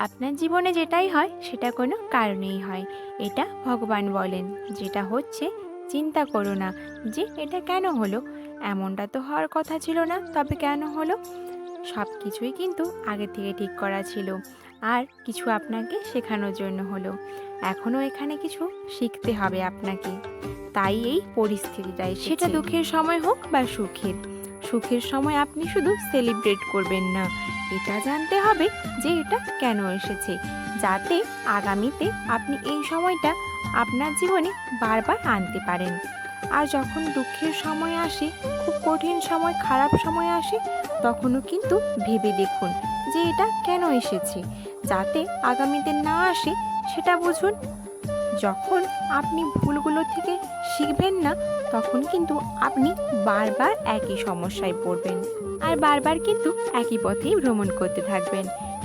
আপনার জীবনে যেটাই হয় সেটা কোনো কারণেই হয়। এটা ভগবান বলেন যেটা হচ্ছে চিন্তা করো না যে এটা কেন হলো? এমনটা তো হওয়ার কথা ছিল না তবে কেন হলো? সব কিছুই কিন্তু আগে থেকে ঠিক করা ছিল আর কিছু আপনাকে শেখানোর জন্য হলো। এখনও এখানে কিছু শিখতে হবে আপনাকে। তাই এই পরিস্থিতিটাই সেটা দুঃখের সময় হোক বা সুখের। সুখের সময় আপনি শুধু সেলিব্রেট করবেন না। এটা জানতে হবে যে এটা কেন এসেছে, যাতে আগামীতে আপনি এই সময়টা আপনার জীবনে বারবার আনতে পারেন। আর যখন দুঃখের সময় আসে, খুব কঠিন সময়, খারাপ সময় আসে, তখনও কিন্তু ভেবে দেখুন যে এটা কেন এসেছে, যাতে আগামীতে না আসে সেটা বুঝুন। যখন আপনি ভুলগুলো থেকে শিখবেন না, তখন কিন্তু আপনি বারবার একই সমস্যায় পড়বেন। আর বারবার কিন্তু একই পথেই ভ্রমণ করতে থাকবেন।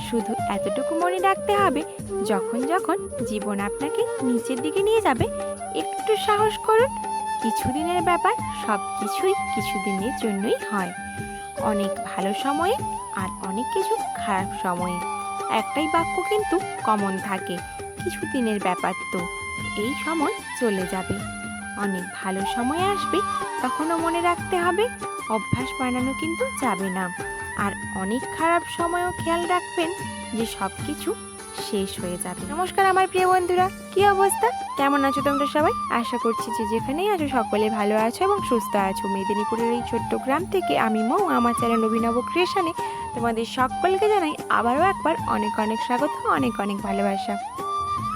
শুধু এতটুকু মনে রাখতে হবে, যখন যখন জীবন আপনাকে নিচের দিকে নিয়ে যাবে, একটু সাহস করুন। কিছুদিনের ব্যাপার সব কিছুই কিছুদিনের জন্যই হয়। অনেক ভালো সময়ে আর অনেক কিছু খারাপ সময়ে। একটাই বাক্য কিন্তু কমন থাকে, কিছুদিনের ব্যাপার তো, এই সময় চলে যাবে। অনেক ভালো সময় আসবে, তখনও মনে রাখতে হবে অভ্যাস বানানো কিন্তু যাবে না। আর অনেক খারাপ সময়ও খেয়াল রাখবেন যে সব কিছু শেষ হয়ে যাবে। নমস্কার আমার প্রিয় বন্ধুরা, কি অবস্থা? কেমন আছো তোমরা সবাই? আশা করছি যে যেখানেই আছো সকলে ভালো আছো এবং সুস্থ আছো। মেদিনীপুরের এই ছোট্ট গ্রাম থেকে আমি মৌ, আমার চ্যানেল অভিনব ক্রিয়েশনে তোমাদের সকলকে জানাই আবারও একবার অনেক অনেক স্বাগত, অনেক অনেক ভালোবাসা।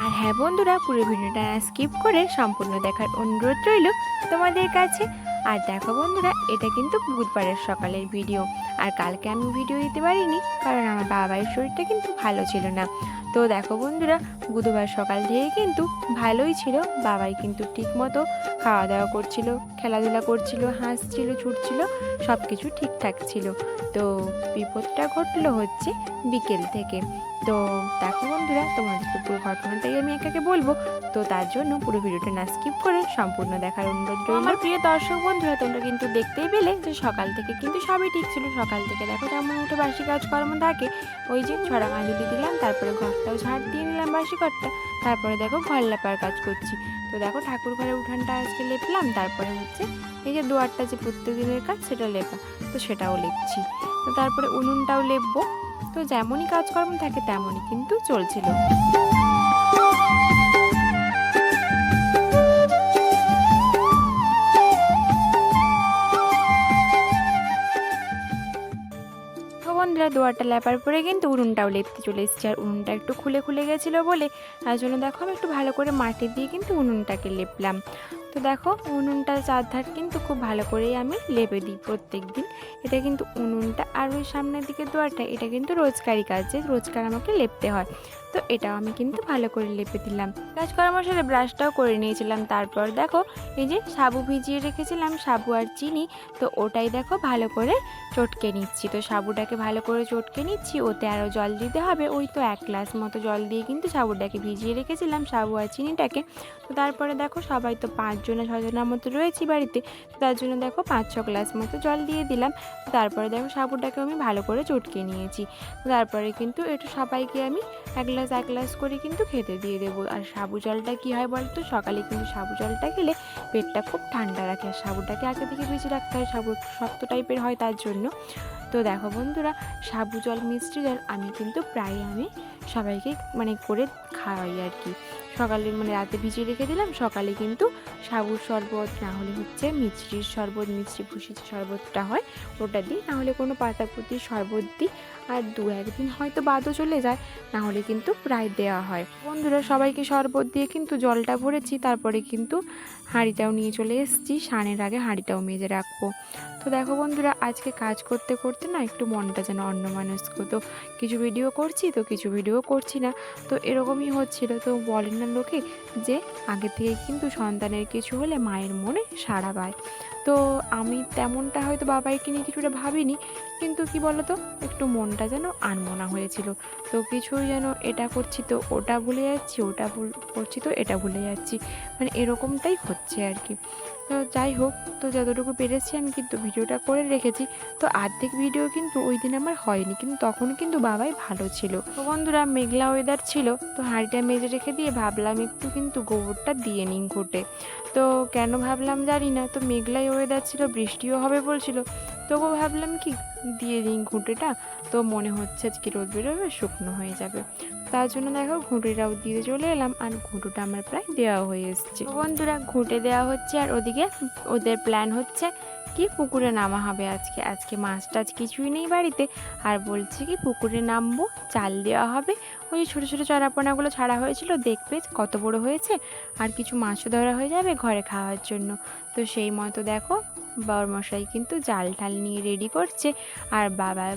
আর হ্যাঁ বন্ধুরা, পুরো ভিডিওটা স্কিপ করে সম্পূর্ণ দেখার অনুরোধ রইল তোমাদের কাছে। আর দেখো বন্ধুরা, এটা কিন্তু বুধবারের সকালের ভিডিও আর কালকে আমি ভিডিও দিতে পারিনি, কারণ আমার বাবার শরীরটা কিন্তু ভালো ছিল না। তো দেখো বন্ধুরা বুধবার সকাল থেকে কিন্তু ভালোই ছিল। বাবাই কিন্তু ঠিক মতো খাওয়া দাওয়া করছিল, খেলাধুলা করছিল, হাসছিল, ছুটছিল সব কিছু ঠিকঠাক ছিল। তো বিপদটা ঘটলো হচ্ছে বিকেল থেকে। তো দেখো বন্ধুরা তোমাদেরকে পুরো ঘটনাটাই আমি একাকে বলব। তো তার জন্য পুরো ভিডিওটা না স্কিপ করে সম্পূর্ণ দেখার অনুরোধ আমার প্রিয় দর্শক বন্ধুরা, তোমরা কিন্তু দেখতেই পেলে যে সকাল থেকে কিন্তু সবই ঠিক ছিল। সকাল থেকে দেখো যেমন উঠে বাসি কাজকর্ম থাকে। ওই যে ছড়া মাঁজুলি দিলাম, তারপরে ঘরটাও ঝাড় দিয়ে নিলাম বাসি ঘরটা। তারপরে দেখো ঘর লেপার কাজ করছি। তো দেখো ঠাকুর ঘরের উঠানটা আজকে লেপলাম, তারপরে হচ্ছে এই যে দুয়ারটা যে প্রত্যেকদিনের কাজ সেটা লেপা, তো সেটাও লেপছি। তো তারপরে উনুনটাও লেপবো। তো যেমনই কাজকর্ম থাকে তেমনই কিন্তু চলছিল। দুয়ারটা লেপার পরে কিন্তু উনুনটাও লেপতে চলে এসেছি। আর উনুনটা একটু খুলে খুলে গেছিল বলে তার জন্য দেখো, আমি একটু ভালো করে মাটি দিয়ে কিন্তু উনুনটাকে লেপলাম। তো দেখো, উনুনটা চারধার কিন্তু খুব ভালো করেই আমি লেপে দিই প্রত্যেক দিন এটা কিন্তু উনুনটা আর ওই সামনের দিকে দোয়ারটা, এটা কিন্তু রোজকারই কাজ যে রোজকার আমাকে লেপতে হয়। তো এটাও আমি কিন্তু ভালো করে লেপে দিলাম। কাজ করার সাথে ব্রাশটাও করে নিয়েছিলাম। তারপর দেখো, এই যে সাবু ভিজিয়ে রেখেছিলাম, সাবু আর চিনি। তো ওটাই দেখো ভালো করে চটকে নিচ্ছি। তো সাবুটাকে ভালো করে চটকে নিচ্ছি। ওতে আরও জল দিতে হবে। ওই তো এক গ্লাস মতো জল দিয়ে কিন্তু সাবুটাকে ভিজিয়ে রেখেছিলাম, সাবু আর চিনিটাকে। তো তারপরে দেখো সবাই তো পাঁচজনা ছজনের মতো রয়েছি বাড়িতে। তার জন্য দেখো পাঁচ, ছ গ্লাস মতো জল দিয়ে দিলাম। তারপরে দেখো সাবুটাকে আমি ভালো করে চটকে নিয়েছি। তারপরে কিন্তু একটু সবাইকে আমি এক গ্লাস এক গ্লাস করে কিন্তু খেতে দিয়ে দেবো। আর সাবু জলটা কী হয় বলতো? সকালে কিন্তু সাবু জলটা খেলে পেটটা খুব ঠান্ডা রাখে। আর সাবুটাকে আগে থেকে ভিজে রাখতে হয়, সাবু শক্ত টাইপের হয় তার জন্য। তো দেখো বন্ধুরা, সাবু জল মিষ্টি জল আমি কিন্তু প্রায় আমি সবাইকে মানে করে খাওয়াই আর কি। সকালে মানে রাতে ভিজিয়ে রেখে দিলাম। সকালে কিন্তু সাবুর শরবত, না হলে হচ্ছে মিষ্টির শরবত মিষ্টি ভুষির শরবতটা হয় ওটা দিই। না হলে কোনো পাতাপুতির শরবত দিই। আর দু একদিন হয়তো বাদও চলে যায়, না হলে কিন্তু প্রায় দেওয়া হয়। বন্ধুরা, সবাইকে শরবত দিয়ে কিন্তু জলটা ভরেছি। তারপরে কিন্তু হাঁড়িটাও নিয়ে চলে এসেছি। সানের আগে হাঁড়িটাও মেজে রাখব। তো দেখো বন্ধুরা, আজকে কাজ করতে করতে না একটু মনটা যেন অন্য মানুষকে তো কিছু ভিডিও করছি, তো কিছু ভিডিও করছি না। তো এরকমই হচ্ছিল। তো বলেন না লোকে যে আগে থেকে কিন্তু সন্তানের কিছু হলে মায়ের মনে সাড়া পায়। তো আমি তেমনটা হয়তো বাবাইকে নিয়ে কিছুটা ভাবিনি, কিন্তু কি বলতো, একটু মনটা যেন আনমনা হয়েছিল। তো কিছুই যেন এটা করছি তো ওটা ভুলে যাচ্ছি, ওটা ভুল করছি তো এটা ভুলে যাচ্ছি। মানে এরকমটাই হচ্ছে আর কি। তো যাই হোক, তো যতটুকু পেরেছি আমি কিন্তু ভিডিওটা করে রেখেছি। তো অর্ধেক ভিডিও কিন্তু ওই দিন আমার হয়নি, কিন্তু তখন কিন্তু বাবাই ভালো ছিল। তো বন্ধুরা, মেঘলা ওয়েদার ছিল, তো হাঁড়িটা মেজে রেখে দিয়ে ভাবলাম একটু কিন্তু গোবরটা দিয়ে নিন ঘুটে। তো কেন ভাবলাম জানি না, তো মেঘলাই ওয়েদার ছিল, বৃষ্টিও হবে বলছিল। তবু ভাবলাম কি, দিয়ে দিন ঘুঁটেটা, তো মনে হচ্ছে আজকে রোদ বেরোবে, শুকনো হয়ে যাবে। তার জন্য দেখো ঘুঁটেটাও দিয়ে চলে এলাম আর ঘুঁটোটা আমার প্রায় দেওয়া হয়ে এসছে। বন্ধুরা, ঘুঁটে দেওয়া হচ্ছে আর ওদিকে ওদের প্ল্যান হচ্ছে কি পুকুরে নামা হবে আজকে। আজকে মাছ টাছ কিছুই নেই বাড়িতে। আর বলছে কি পুকুরে নামবো, চাল দেওয়া হবে। ওই ছোটো ছোটো চারাপোনাগুলো ছাড়া হয়েছিল, দেখবে কত বড় হয়েছে। আর কিছু মাছও ধরা হয়ে যাবে ঘরে খাওয়ার জন্য। তো সেই মতো দেখো বাবার বরমশাই কিন্তু জাল টাল নিয়ে রেডি করছে। আর বাবা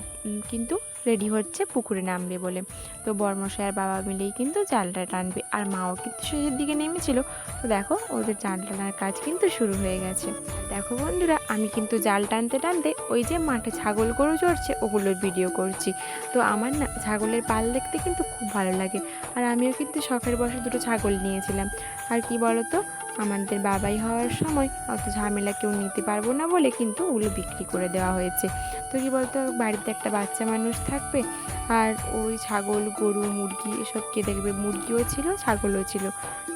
কিন্তু রেডি হচ্ছে, পুকুরে নামবে বলে। তো বর্মশাই আর বাবা মিলেই কিন্তু জালটা টানবে, আর মাও কিন্তু শেষের দিকে নেমেছিল। তো দেখো, ওদের জাল টানার কাজ কিন্তু শুরু হয়ে গেছে। দেখো বন্ধুরা, আমি কিন্তু জাল টানতে টানতে ওই যে মাঠে ছাগল গরু চড়ছে ওগুলোর ভিডিও করছি। তো আমার না ছাগলের পাল দেখতে কিন্তু খুব ভালো লাগে। আর আমিও কিন্তু শখের বসে দুটো ছাগল নিয়েছিলাম। আর কি বলতো আমাদের বাবাই হওয়ার সময় অত ঝামেলা কেউ নিতে পারব না বলে কিন্তু ওগুলো বিক্রি করে দেওয়া হয়েছে। তো কি বলতো, বাড়িতে একটা বাচ্চা মানুষ থাকবে আর ওই ছাগল, গরু, মুরগি এসব কে দেখবে? মুরগিও ছিল, ছাগলও ছিল।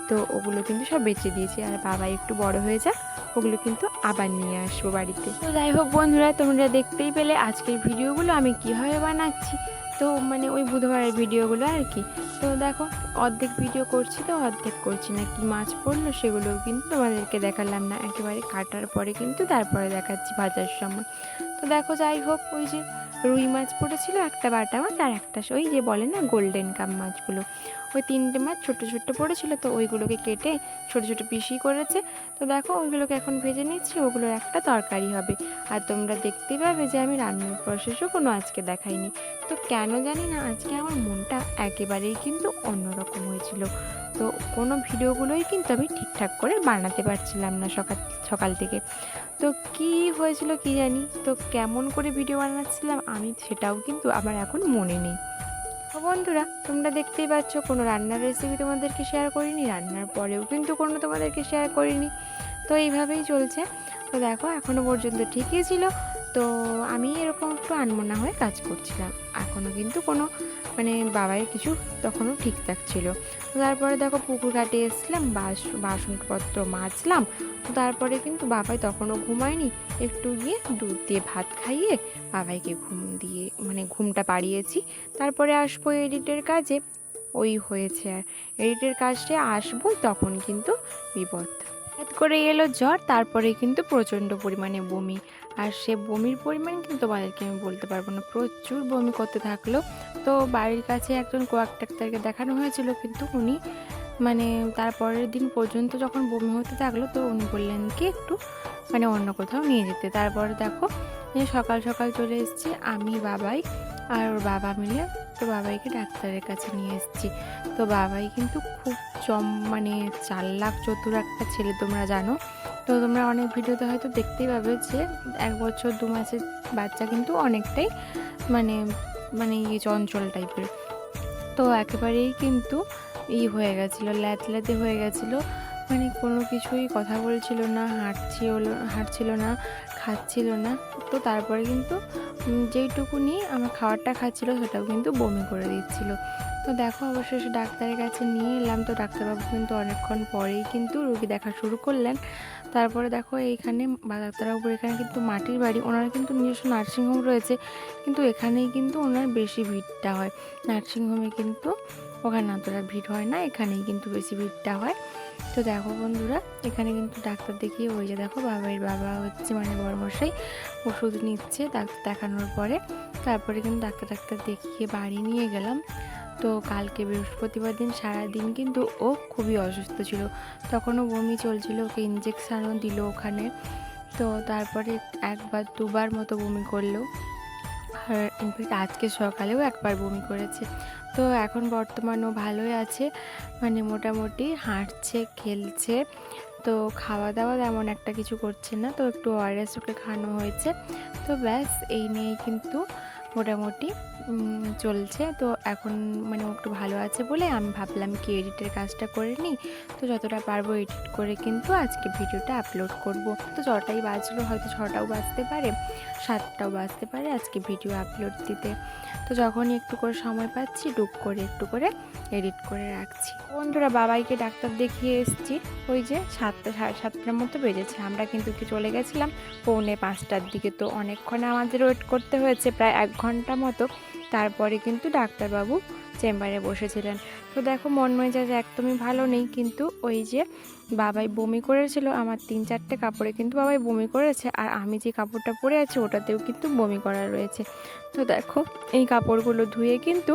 তো ওগুলো কিন্তু সব বেচে দিয়েছি। আর বাবা একটু বড় হয়ে যাক, ওগুলো কিন্তু আবার নিয়ে আসব বাড়িতে। তো যাই হোক বন্ধুরা, তোমরা দেখতেই পেলে আজকের ভিডিওগুলো আমি কীভাবে বানাচ্ছি। তো মানে ওই বুধবারের ভিডিওগুলো আর কি। তো দেখো, অর্ধেক ভিডিও করছি তো, অর্ধেক করছি না। কি মাছ পড়ল সেগুলো কিন্তু তোমাদেরকে দেখালাম না। একেবারে কাটার পরে কিন্তু তারপরে দেখাচ্ছি ভাজার সময়। তো দেখো, যাই হোক, ওই যে রুই মাছ পড়েছিল, একটা বাটা মাছ আর একটা ওই যে বলে না গোল্ডেন কাপ মাছগুলো। ওই তিনটে মাছ ছোট ছোট পড়েছিল, তো ওইগুলোকে কেটে ছোট ছোট পিসি করেছে। তো দেখো, ওইগুলোকে এখন ভেজে নিচ্ছি ওগুলোর একটা তরকারি হবে। আর তোমরা দেখতেই পাবে যে আমি রান্নার প্রসেসও কোনো আজকে দেখাইনি। তো কেন জানি না, আজকে আমার মনটা একেবারেই কিন্তু অন্যরকম হয়েছিল। তো কোনো ভিডিওগুলোই কিন্তু আমি ঠিকঠাক করে বানাতে পারছিলাম না সকাল সকাল থেকে। তো কি হয়েছিল কি জানি? তো কেমন করে ভিডিও বানাচ্ছিলাম আমি সেটাও কিন্তু আমার এখন মনে নেই। তো বন্ধুরা, তোমরা দেখতেই পাচ্ছ কোনো রান্নার রেসিপি তোমাদেরকে শেয়ার করিনি, রান্নার পরেও কিন্তু কোনো তোমাদেরকে শেয়ার করিনি। তো এইভাবেই চলছে। তো দেখো এখনও পর্যন্ত ঠিকই ছিল। তো আমি এরকম একটু আনমনা হয়ে কাজ করছিলাম। এখনও কিন্তু কোনো মানে বাবাই কিছু তখনও ঠিকঠাক ছিল। তারপরে দেখো পুকুর ঘাটে এসছিলাম, বাস, বাসনপত্র মাজলাম। তারপরে কিন্তু বাবাই তখনও ঘুমায়নি। একটু গিয়ে দুধ দিয়ে ভাত খাইয়ে বাবাইকে ঘুম দিয়ে মানে ঘুমটা পাড়িয়েছি। তারপরে আসব এডিটের কাজে। ওই হয়েছে আর। এডিটের কাজে আসব তখন কিন্তু বিপদ। করে এলো জ্বর, তারপরে কিন্তু প্রচণ্ড পরিমাণে বমি। আর সে বমির পরিমাণ কিন্তু তোমাদেরকে আমি বলতে পারব না। প্রচুর বমি করতে থাকল। তো বাড়ির কাছে একজন কোয়াক ডাক্তারকে দেখানো হয়েছিল, কিন্তু উনি মানে তারপরের দিন পর্যন্ত যখন বমি হতে থাকল, তো উনি বললেন কি, একটু মানে অন্য কোথাও নিয়ে যেতে। তারপরে দেখো, যে সকাল সকাল চলে এসেছি, আমি, বাবাই আর ওর বাবা মিলে তো বাবাইকে ডাক্তারের কাছে নিয়ে এসেছি। তো বাবাই কিন্তু খুব চম মানে চার লাখ চতুর একটা ছেলে, তোমরা জানো। তো তোমরা অনেক ভিডিওতে হয়তো দেখতেই পাবে যে এক বছর, দু মাসের বাচ্চা কিন্তু অনেকটাই মানে মানে ইয়ে চঞ্চল টাইপের তো একেবারেই কিন্তু ই হয়ে গেছিল, ল্যাতল্যাতে হয়ে গেছিল। মানে কোনো কিছুই কথা বলছিল না, হাঁটছিল হাঁটছিল না, খাচ্ছিল না। তো তারপরে কিন্তু যেইটুকুনি আমার খাবারটা খাচ্ছিল সেটাও কিন্তু বমি করে দিচ্ছিল। তো দেখো অবশেষে ডাক্তারের কাছে নিয়ে এলাম। তো ডাক্তারবাবু কিন্তু অনেকক্ষণ পরেই কিন্তু রুগী দেখা শুরু করলেন। তারপরে দেখো এইখানে বা, ডাক্তারবাবুর এখানে কিন্তু মাটির বাড়ি। ওনার কিন্তু নিজস্ব নার্সিংহোম রয়েছে। কিন্তু এখানেই কিন্তু ওনার বেশি ভিড়টা হয়। নার্সিংহোমে কিন্তু ওখানে অতটা ভিড় হয় না। এখানেই কিন্তু বেশি ভিড়টা হয়। তো দেখো বন্ধুরা, এখানে কিন্তু ডাক্তার দেখিয়ে ওই যে দেখো বাবার বাবা হচ্ছে মানে বড়মশাই ওষুধ নিচ্ছে ডাক্তার দেখানোর পরে। তারপরে কিন্তু ডাক্তার ডাক্তার দেখিয়ে বাড়ি নিয়ে গেলাম। তো কালকে বৃহস্পতিবার দিন, সারাদিন কিন্তু ও খুবই অসুস্থ ছিল। তখনও বমি চলছিল, ওকে ইঞ্জেকশানও দিল ওখানে। তো তারপরে একবার দুবার মতো বমি করল। আর ইনফ্যাক্ট আজকে সকালেও একবার বমি করেছে। তো এখন বর্তমানও ভালোই আছে। মানে মোটামুটি হাঁটছে, খেলছে, তো খাওয়া দাওয়া তেমন একটা কিছু করছে না। তো একটু ওয়ারেস ওকে খাওয়ানো হয়েছে। তো ব্যাস, এই নিয়েই কিন্তু মোটামুটি চলছে। তো এখন মানে একটু ভালো আছে বলে আমি ভাবলাম কি এডিটের কাজটা করে নিই। তো যতটা পারব এডিট করে কিন্তু আজকে ভিডিওটা আপলোড করব। তো ছটাই বাজলো, হয়তো ছটাও বাজতে পারে, সাতটাও বাজতে পারে আজকে ভিডিও আপলোড দিতে। তো যখনই একটু করে সময় পাচ্ছি টুক করে একটু করে এডিট করে রাখছি। বন্ধুরা, বাবাইকে ডাক্তার দেখিয়ে এসেছি। ওই যে সাতটা, সাড়ে সাতটার মতো বেজেছে। আমরা কিন্তু কি চলে গেছিলাম, পৌনে পাঁচটার দিকে। তো অনেকক্ষণ আমাদের ওয়েট করতে হয়েছে, প্রায় এক ঘণ্টা মতো। তারপরে কিন্তু ডাক্তারবাবু চেম্বারে বসেছিলেন। তো দেখো, মন মেজাজ একদমই ভালো নেই, কিন্তু ওই যে বাবাই বমি করেছিল, আমার তিন চারটে কাপড়ে কিন্তু বাবাই বমি করেছে, আর আমি যে কাপড়টা পরে আছি, ওটাতেও কিন্তু বমি করা রয়েছে। তো দেখো, এই কাপড়গুলো ধুয়ে কিন্তু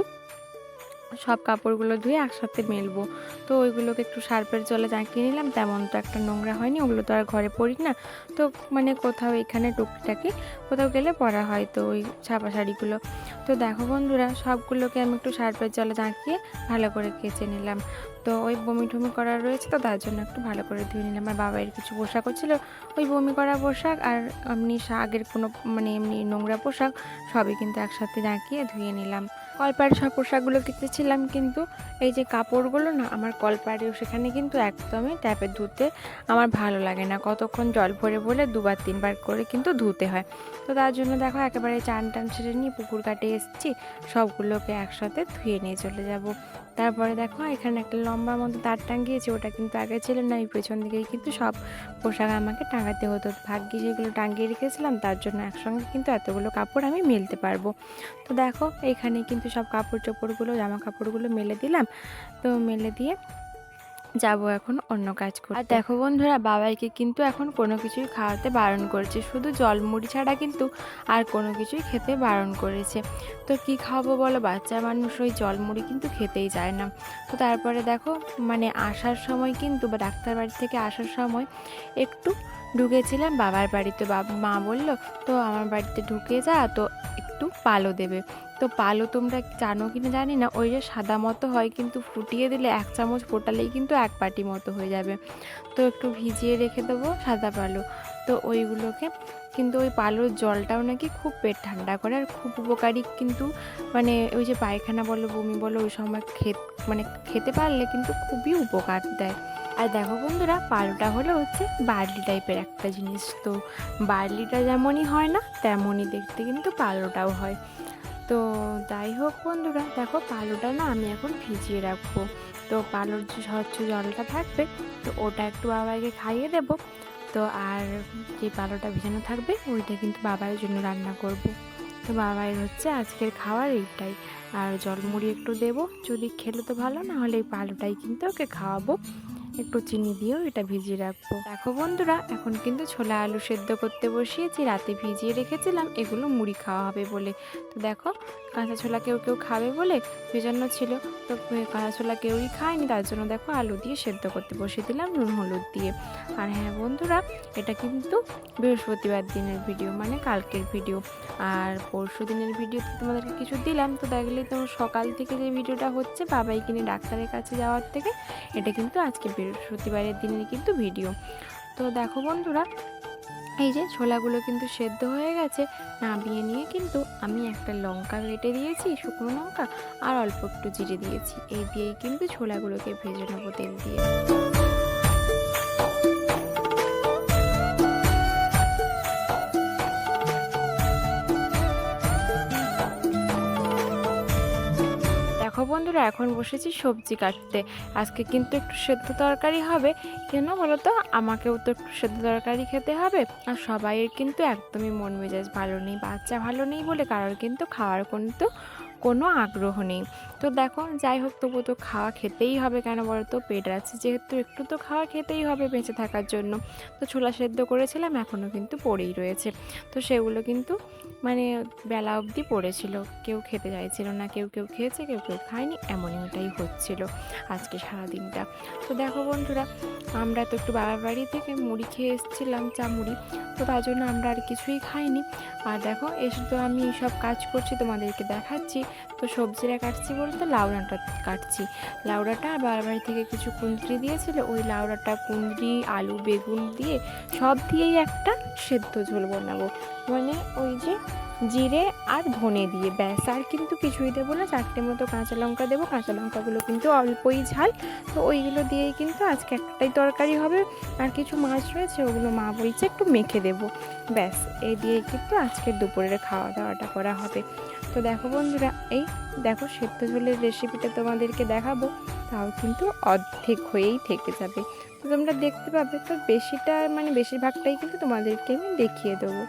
সব কাপড়গুলো ধুয়ে একসাথে মেলবো। তো ওইগুলোকে একটু সার্পের জলে জাঁকিয়ে নিলাম, তেমন তো একটা নোংরা হয়নি, ওগুলো তো আর ঘরে পরি না। তো মানে কোথাও এখানে টুকটাকি কোথাও গেলে পরা হয় তো ওই ছাপা শাড়িগুলো। তো দেখো বন্ধুরা, সবগুলোকে আমি একটু সার্পের জলে জাঁকিয়ে ভালো করে কেচে নিলাম। তো ওই বমি টমি করা রয়েছে তো তার জন্য একটু ভালো করে ধুয়ে নিলাম। আর বাবার কিছু পোশাক হচ্ছিল ওই বমি করা পোশাক আর এমনি আগের কোনো মানে এমনি নোংরা পোশাক সবই কিন্তু একসাথে জাঁকিয়ে ধুয়ে নিলাম। কলপাড়ে সব পোশাকগুলো কেচেছিলাম কিন্তু এই যে কাপড়গুলো না, আমার কলপাড়েও সেখানে কিন্তু একদমই ট্যাপে ধুতে আমার ভালো লাগে না। কতক্ষণ জল ভরে ভরে দুবার তিনবার করে কিন্তু ধুতে হয়। তো তার জন্য দেখো একেবারে চান টান ছেড়ে নিয়ে পুকুর কাটে এসেছি, সবগুলোকে একসাথে ধুয়ে নিয়ে চলে যাব। তারপরে দেখো এখানে একটা লম্বা মতো তার টাঙ্গিয়েছে ওটা কিন্তু আগে ছিল না, এই পেছন দিকেই কিন্তু সব পোশাক আমাকে টাঙাতে হতো। ভাগ্যে যেগুলো টাঙিয়ে রেখেছিলাম, তার জন্য একসঙ্গে কিন্তু এতগুলো কাপড় আমি মেলতে পারব। তো দেখো, এখানে কিন্তু সব কাপড় চোপড়গুলো জামা কাপড়গুলো মেলে দিলাম। তো মেলে দিয়ে যাব এখন অন্য কাজ করতে। আর দেখো বন্ধুরা, বাবাইকে কিন্তু এখন কোনো কিছুই খাওয়াতে বারণ করেছে। শুধু জল মুড়ি ছাড়া কিন্তু আর কোনো কিছুই খেতে বারণ করেছে। তো কি খাওয়াবো বলো? বাচ্চা মানুষ ওই জল মুড়ি কিন্তু খেতেই যায় না। তো তারপরে দেখো মানে আসার সময় কিন্তু বা ডাক্তার বাড়ি থেকে আসার সময় একটু ঢুকেছিলাম বাবার বাড়িতে। বাবা, মা বলল, তো আমার বাড়িতে ঢুকে যা, তো একটু পালো দেবে। তো পালো তোমরা জানো কি না জানি না। ওই যে সাদা মতো হয় কিন্তু ফুটিয়ে দিলে এক চামচ ফোটালেই কিন্তু এক পাটি মতো হয়ে যাবে। তো একটু ভিজিয়ে রেখে দেবো সাদা পালো। তো ওইগুলোকে কিন্তু ওই পালোর জলটাও নাকি খুব পেট ঠান্ডা করে। আর খুব উপকারী কিন্তু মানে ওই যে পায়খানা বলো, বমি বলো, ওই সময় খেত মানে খেতে পারলে কিন্তু খুবই উপকার দেয়। আর দেখো বন্ধুরা, পালোটা হলো হচ্ছে বার্লি টাইপের একটা জিনিস। তো বার্লিটা যেমনই হয় না, তেমনই দেখতে কিন্তু পালোটাও হয়। তো যাই হোক বন্ধুরা, দেখো পালোটা না আমি এখন ভিজিয়ে রাখব। তো পালোর যে স্বচ্ছ জলটা থাকবে, তো ওটা একটু বাবাকে খাইয়ে দেব। তো আর যে পালোটা ভিজানো থাকবে, ওইটা কিন্তু বাবার জন্য রান্না করব। তো বাবাই হচ্ছে আজকের খাওয়ার এইটাই। আর জল মুড়ি একটু দেবো, যদি খেলে তো ভালো না হলে এই পালোটাই কিন্তু ওকে খাওয়াবো। একটু চিনি দিয়েও এটা ভিজিয়ে রাখব। দেখো বন্ধুরা, এখন কিন্তু ছোলা আলু সেদ্ধ করতে বসিয়েছি, রাতে ভিজিয়ে রেখেছিলাম, এগুলো মুড়ি খাওয়া হবে বলে। তো দেখো, কাঁচা ছোলা কেউ কেউ খাবে বলে ভেজানো ছিল। তো কাঁচা ছোলা কেউই খায়নি, তার জন্য দেখো আলু দিয়ে সেদ্ধ করতে বসিয়ে দিলাম নুন, হলুদ দিয়ে। আর হ্যাঁ বন্ধুরা, এটা কিন্তু বৃহস্পতিবার দিনের ভিডিও মানে কালকের ভিডিও। আর পরশু দিনের ভিডিওতে তোমাদেরকে কিছু দিলাম, তো দেখলে তো সকাল থেকে যে ভিডিওটা হচ্ছে, বাবাই কিনে ডাক্তারের কাছে যাওয়ার থেকে, এটা কিন্তু আজকে বৃহস্পতিবারের দিনের কিন্তু ভিডিও। তো দেখো বন্ধুরা, এই যে ছোলাগুলো কিন্তু সেদ্ধ হয়ে গেছে, নামিয়ে নিয়ে কিন্তু আমি একটা লঙ্কা কেটে দিয়েছি, শুকনো লঙ্কা, আর অল্প একটু জিরে দিয়েছি। এই দিয়েই কিন্তু ছোলাগুলোকে ভেজে নেব তেল দিয়ে। বন্ধুরা, এখন বসেছি সবজি কাটতে। আজকে কিন্তু একটু সেদ্ধ তরকারি হবে। কেন বলো তো আমাকেও তো একটু সেদ্ধ তরকারি খেতে হবে। আর সবাইয়ের কিন্তু একদমই মন মেজাজ ভালো নেই, বাচ্চা ভালো নেই বলে কারোর কিন্তু খাওয়ার কিন্তু কোনো আগ্রহ নেই। তো দেখো, যাই হোক, তবু তো খাওয়া খেতেই হবে কেন বলো তো? পেট আছে যেহেতু একটু তো খাওয়া খেতেই হবে বেঁচে থাকার জন্য। তো ছোলা সেদ্ধ করেছিলাম, এখনও কিন্তু পড়েই রয়েছে। তো সেগুলো কিন্তু মানে বেলা অবধি পড়েছিল। কেউ খেতে চাইছিল না, কেউ কেউ খেয়েছে, কেউ কেউ খায়নি, এমনই ওটাই হচ্ছিল আজকে সারাদিনটা। তো দেখো বন্ধুরা, আমরা তো একটু বাবার বাড়ি থেকে মুড়ি খেয়ে এসেছিলাম, চা মুড়ি। তো তার জন্য আমরা আর কিছুই খাইনি। আর দেখো, এসে তো আমি সব কাজ করছি, তোমাদেরকে দেখাচ্ছি। তো সবজিরা কাটছি বলতে লাউড়াটা কাটছি। লাউড়াটা আর বাড়ি থেকে কিছু কুঁদরি দিয়েছিল, ওই লাউড়াটা কুঁদরি, আলু, বেগুন দিয়ে সব দিয়েই একটা সেদ্ধ ঝোল বানাবো। মানে ওই যে জিরে আর ধনে দিয়ে ব্যাস, আর কিন্তু কিছুই দেবো না, চারটে মতো কাঁচা লঙ্কা দেবো। কাঁচা লঙ্কাগুলো কিন্তু অল্পই ঝাল, তো ওইগুলো দিয়েই কিন্তু আজকে একটাই তরকারি হবে। আর কিছু মাছ রয়েছে, ওগুলো মা বলছে একটু মেখে দেবো। ব্যাস এই দিয়েই কিন্তু আজকের দুপুরের খাওয়া দাওয়াটা করা হবে। তো দেখো বন্ধুরা, এই দেখো সেদ্ধ ঝোলের রেসিপিটা তোমাদেরকে দেখাবো, তাও কিন্তু অর্ধেক হয়েই থেকে যাবে। তো তোমরা দেখতে পাবে, তো বেশিটা মানে বেশিরভাগটাই কিন্তু তোমাদেরকে আমি দেখিয়ে দেবো।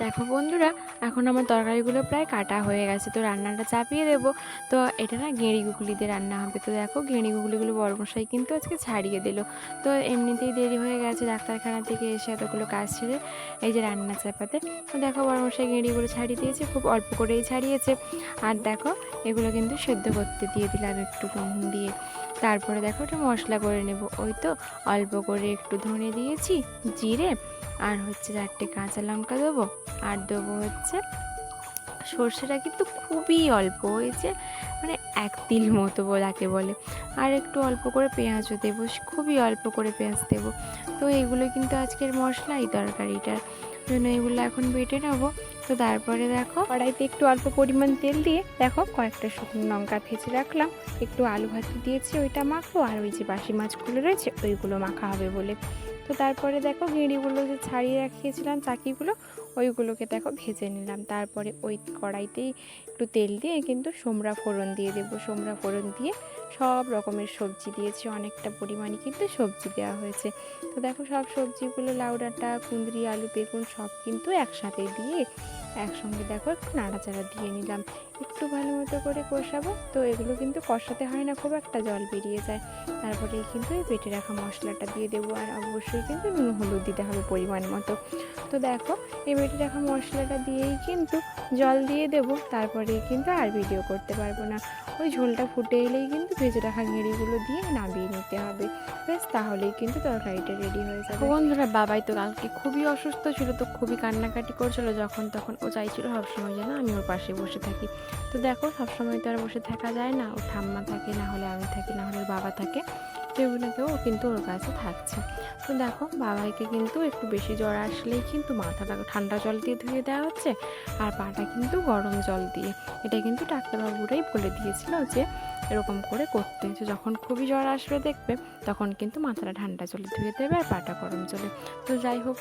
দেখো বন্ধুরা, এখন আমার তরকারিগুলো প্রায় কাটা হয়ে গেছে, তো রান্নাটা চাপিয়ে দেবো। তো এটা না গেঁড়ি গুগলি দিয়ে রান্না হবে, তো দেখো গেঁড়ি গুগলিগুলো বড়মশাই কিন্তু আজকে ছাড়িয়ে দিল। তো এমনিতেই দেরি হয়ে গেছে ডাক্তারখানা থেকে এসে এতগুলো কাজ ছেড়ে এই যে রান্না চাপাতে। তো দেখো বড়মশাই গেঁড়িগুলো ছাড়িয়ে দিয়েছে, খুব অল্প করেই ছাড়িয়েছে। আর দেখো এগুলো কিন্তু সেদ্ধ করতে দিয়ে দিলাম একটু নুন দিয়ে। তারপরে দেখো ওটা মশলা করে নেব, ওই তো অল্প করে একটু ধনে দিয়েছি, জিরে আর হচ্ছে চারটে কাঁচা লঙ্কা দেবো, আর দেবো হচ্ছে সর্ষেটা কিন্তু খুবই অল্প হয়েছে মানে এক তিল মতো যাকে বলে। আর একটু অল্প করে পেঁয়াজও দেবো, খুবই অল্প করে পেঁয়াজ দেবো। তো এগুলো কিন্তু আজকের মশলা এই তরকারিটার জন্য এগুলো এখন বেটে নেব। তো তারপরে দেখো কড়াইতে একটু অল্প পরিমাণ তেল দিয়ে দেখো কয়েকটা শুকনো লঙ্কা ভেজে রাখলাম। একটু আলু ভাতে দিয়েছি, ওইটা মাখবো, আর ওই যে বাসি মাছগুলো রয়েছে, ওইগুলো মাখা হবে বলে। তো তারপরে দেখো গেঁড়িগুলো যে ছাড়িয়ে রাখিয়েছিলাম, চাকিগুলো, ওইগুলোকে দেখো ভেজে নিলাম। তারপরে ওই কড়াইতেই একটু তেল দিয়ে কিন্তু সোমরা ফোড়ন দিয়ে দেবো। সোমরা ফোড়ন দিয়ে সব রকমের সবজি দিয়েছি, অনেকটা পরিমাণে কিন্তু সবজি দেওয়া হয়েছে। তো দেখো সব সবজিগুলো, লাউ ডাঁটা, কুঁদরি, আলু, বেগুন সব কিন্তু একসাথে দিয়ে একসঙ্গে দেখো একটু নাড়াচাড়া দিয়ে নিলাম। একটু ভালো মতো করে কষাবো। তো এগুলো কিন্তু কষাতে হয় না, খুব একটা জল বেরিয়ে যায়। তারপরে কিন্তু এই পেটে রাখা মশলাটা দিয়ে দেবো। আর অবশ্যই কিন্তু নুন হলুদ দিতে হবে পরিমাণ মতো। তো দেখো, এই বেটে রাখা মশলাটা দিয়েই কিন্তু জল দিয়ে দেবো। তারপরে কিন্তু আর ভিডিও করতে পারব না। ওই ঝোলটা ফুটে এলেই কিন্তু ভেজে রাখা গেঁড়িগুলো দিয়ে নামিয়ে নিতে হবে। ব্যাস, তাহলেই কিন্তু তরকারিটা রেডি হয়ে যাবে। বন্ধুরা, বাবাই তো কালকে খুবই অসুস্থ ছিল, তো খুবই কান্নাকাটি করছিল। যখন তখন চাইছিল সবসময় যেন আমি ওর পাশে বসে থাকি। তো দেখো, সবসময় তো আর বসে থাকা যায় না। ওর ঠাম্মা থাকে, না হলে আমি থাকি, না হলে বাবা থাকে। কেউ না কেউ ও কিন্তু ওর কাছে থাকছে। তো দেখো বাবাইকে কিন্তু একটু বেশি জ্বর আসলেই কিন্তু মাথাটা ঠান্ডা জল দিয়ে ধুয়ে দেওয়া হচ্ছে আর পাটা কিন্তু গরম জল দিয়ে। এটা কিন্তু ডাক্তারবাবুরাই বলে দিয়েছিল যে এরকম করে করতে। তো যখন খুবই জ্বর আসবে দেখবে, তখন কিন্তু মাথাটা ঠান্ডা জলে ধুয়ে দেবে আর পাটা গরম জলে। তো যাই হোক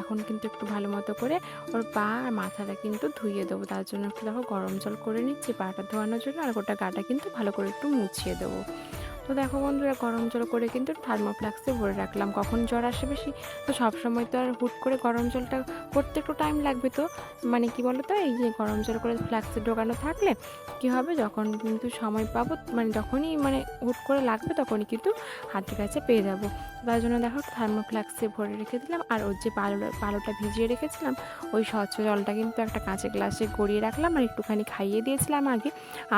এখন কিন্তু একটু ভালো মতো করে ওর পা আর মাথাটা কিন্তু ধুয়ে দেবো। তার জন্য একটু দেখো গরম জল করে নিচ্ছি পাটা ধোয়ানোর জন্য আর গোটা গাটা কিন্তু ভালো করে একটু মুছিয়ে দেবো। তো দেখো বন্ধুরা, গরম জল করে কিন্তু থার্মোফ্লাক্সে ভরে রাখলাম। কখন জ্বর আসে বেশি? তো সব সময় তো আর হুট করে গরম জলটা করতে একটু টাইম লাগবে তো। মানে কি বলো তো এই যে গরম জল করে ফ্লাক্সে ঢোকানো থাকলে কি হবে? যখন কিন্তু সময় পাবো মানে যখনই মানে হুট করে লাগবে তখনই কিন্তু হাতের কাছে পেয়ে যাব। তার জন্য দেখো থার্মোফ্লাক্সে ভরে রেখে দিলাম। আর ওর যে পালো পালোটা ভিজিয়ে রেখেছিলাম, ওই স্বচ্ছ জলটা কিন্তু একটা কাঁচের গ্লাসে গড়িয়ে রাখলাম। আর একটুখানি খাইয়ে দিয়েছিলাম আগে।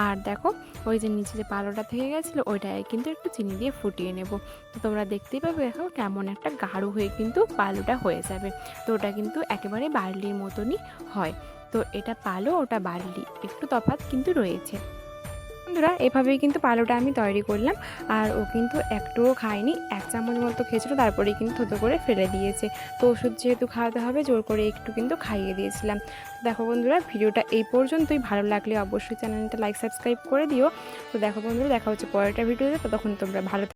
আর দেখো, ওই যে নিচে যে পালোটা থেকে গেছিল, ওইটায় কিন্তু একটু চিনি দিয়ে ফুটিয়ে নেব। তো তোমরা দেখতেই পাবে এখন কেমন একটা গাঢ় হয়ে কিন্তু পালুটা হয়ে যাবে। তো ওটা কিন্তু একেবারে বার্লির মতনই হয়। তো এটা পালো, ওটা বার্লি। একটু তফাৎ কিন্তু রয়েছে। বন্ধুরা, এভাবেই কিন্তু পালোটা আমি তৈরি করলাম। আর ও কিন্তু একটুও খায়নি, এক চামচ মতো খেয়েছিল, তারপরেই কিন্তু থতো করে ফেলে দিয়েছে। তো ওষুধ যেহেতু খাওয়াতে হবে, জোর করে একটু কিন্তু খাইয়ে দিয়েছিলাম। দেখো বন্ধুরা, ভিডিওটা এই পর্যন্তই। ভালো লাগলে অবশ্যই চ্যানেলটা লাইক, সাবস্ক্রাইব করে দিও। তো দেখো বন্ধুরা, দেখা হচ্ছে পরেরটা ভিডিওতে। ততক্ষণ তোমরা ভালো